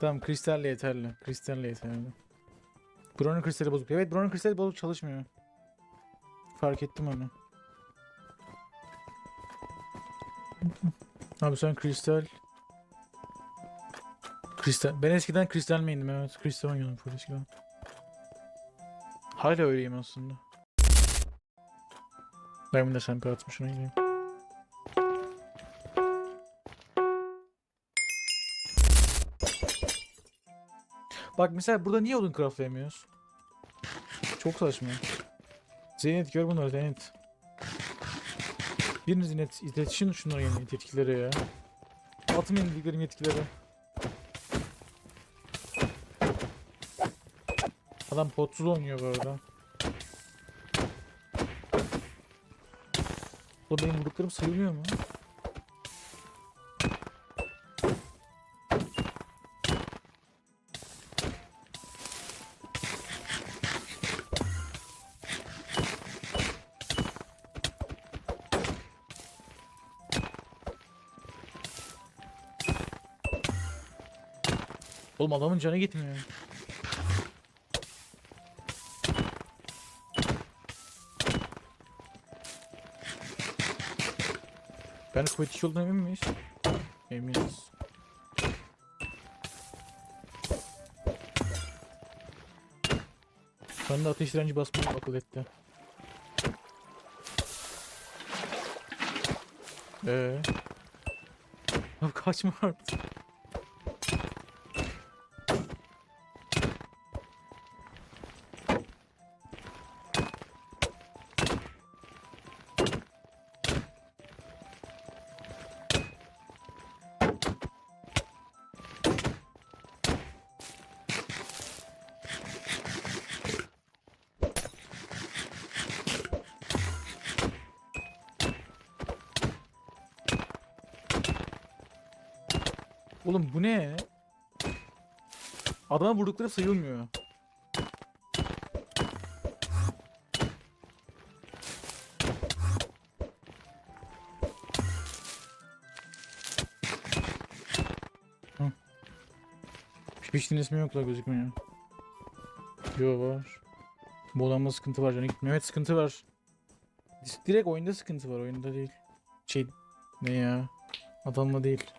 Tamam kristalle yeterli. Kristalle yeterli. Brown'un kristali bozuk. Evet Brown'un kristali bozuk çalışmıyor. Fark ettim onu. Abi sen kristal... Kristal... Ben eskiden kristal miydim evet. Kristal oynuyordum full eskiden. Hala öyleyim aslında. Ben de sen atmışım gideyim. Bak mesela burada niye odun craftlayamıyoruz? Çok saçma. Zeynep gör bunları Zeynep. Biriniz ilet iletişin şunlara yeni yetkilere ya. Atmayın dediklerim yetkilere. Adam potsuz oynuyor bu arada. Bu benim vurduklarım sayılıyor mu? Oğlum adamın canı gitmiyor. Ben kuvvetli olduğuna emin miyiz? Eminiz. Ben de ateş direnci basmayı akıl etti. Eee? Abi kaçma artık. Oğlum bu ne? Adama vurdukları sayılmıyor. Hiçbir ismi yok da gözükmüyor. Yo var. Bu adamda sıkıntı var canı gitmiyor. Evet sıkıntı var. Direkt oyunda sıkıntı var oyunda değil. Şey ne ya? Adamla değil.